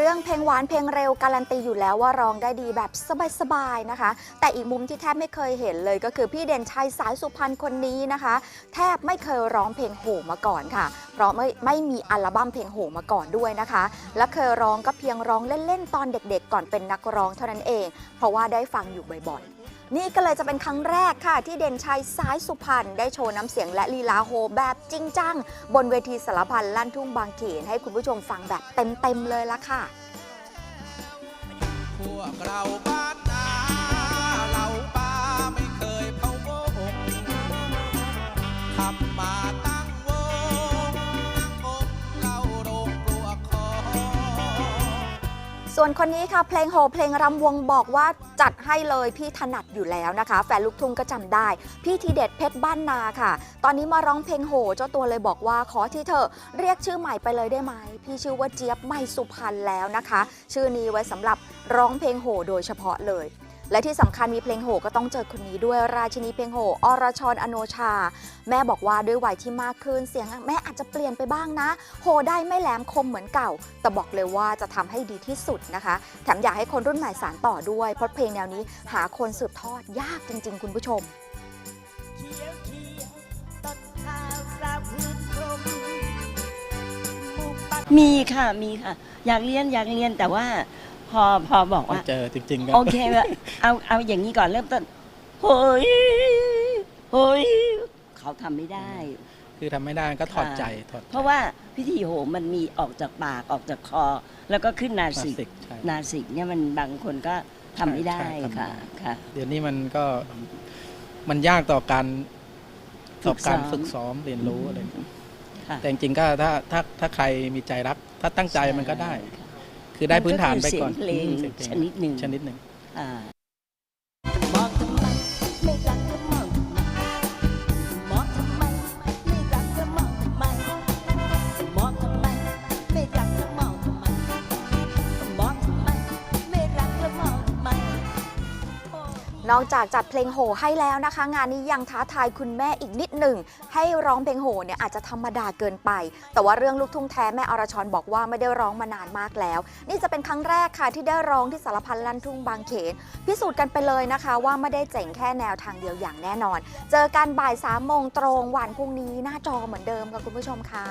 รื่องเพลงหวานเพลงเร็วการันตีอยู่แล้วว่าร้องได้ดีแบบสบายๆนะคะ แต่อีกมุมที่แทบไม่เคยเห็นเลยก็คือพี่เด่นชัยสายสุพรรณคนนี้นะคะ แทบไม่เคยร้องเพลงโหมาก่อนค่ะ เพราะไม่ไม่มีอัลบั้มเพลงโหมาก่อนด้วยนะคะ และเคยร้องก็เพียงร้องเล่นๆตอนเด็กๆ ก่อนเป็นนักร้องเท่านั้นเอง เพราะว่าได้ฟังอยู่บ่อยๆ นี่ก็เลยจะเป็นครั้งแรกค่ะ ที่เด่นชัยสายสุพรรณได้โชว์น้ำเสียงและลีลาโฮแบบจริงจัง บนเวทีสารพันลั่นทุ่งบางเขนให้คุณผู้ชมฟังแบบเต็มๆเลยละค่ะ พวกเราบ้านนาเราป้าไม่เคยเผาวงทำมาตั้ง ส่วนคนนี้ค่ะเพลงโฮเพลงรำวงบอกว่าจัดให้เลยพี่ถนัดอยู่แล้วนะคะ แฟนลูกทุ่งก็จำได้ พี่ทีเด็ดเพชรบ้านนาค่ะ ตอนนี้มาร้องเพลงโหเจ้าตัวเลยบอกว่าขอที่เธอเรียกชื่อใหม่ไปเลยได้ไหม พี่ชื่อว่าเจี๊ยบไม่สุพรรณแล้วนะคะ ชื่อนี้ไว้สำหรับร้องเพลงโหโดยเฉพาะเลย และที่สำคัญมีเพลงโหก็ต้องเจอคนนี้ด้วยราชินีเพลงโหอรชรอโนชา แม่บอกว่าด้วยวัยที่มากขึ้นเสียงแม่อาจจะเปลี่ยนไปบ้างนะ โหได้ไม่แหลมคมเหมือนเก่า แต่บอกเลยว่าจะทำให้ดีที่สุดนะคะ แถมอยากให้คนรุ่นใหม่สานต่อด้วยเพราะเพลงแนวนี้หาคนสืบทอดยากจริง ๆ คุณผู้ชมมีค่ะมีค่ะ อยากเรียนอยากเรียนแต่ว่า พอพอบอกต้องว่า เจอจริงๆก็โอเคว่าเอาเอาอย่างนี้ก่อนเริ่มต้นเฮ้ยเฮ้ยเขาทำไม่ได้ คือทำไม่ได้ก็ถอดใจถอดเพราะว่าพิธีโหมมันมีออกจากปากออกจากคอ แล้วก็ขึ้นนาคลาสสิกสิกใช่ นาสิกเนี่ยมันบางคนก็ทำไม่ได้ใช่ทำไม่ค่ะได้ค่ะ เดี๋ยวนี้มันก็มันยากต่อการฝึต่อกการซ้อม ฝึกซ้อมเรียนรู้อะไรอย่างเงี้ยค่ะแต่จริงๆก็ถ้าถ้าถ้าใครมีใจรัก ถ้าตั้งใจมันก็ได้ค่ะ คือได้พื้นฐานไปก่อนมัก็คือเสียงเพลงอืมเสียงเพลงชนิดหนึ่งชนิดหนึ่ง อ่า นอกจากจัดเพลงโหให้แล้วนะคะ งานนี้ยังท้าทายคุณแม่อีกนิดหนึ่ง ให้ร้องเพลงโหเนี่ยอาจจะธรรมดาเกินไป แต่ว่าเรื่องลูกทุ่งแท้แม่อรชรบอกว่าไม่ได้ร้องมานานมากแล้ว นี่จะเป็นครั้งแรกค่ะที่ได้ร้องที่สารพันลั่นทุ่งบางเขน พิสูจน์กันไปเลยนะคะ ว่าไม่ได้เจ๋งแค่แนวทางเดียวอย่างแน่นอน เจอกันบ่ายสามโมงตรงวันพรุ่งนี้หน้าจอเหมือนเดิมค่ะคุณผู้ชมคะ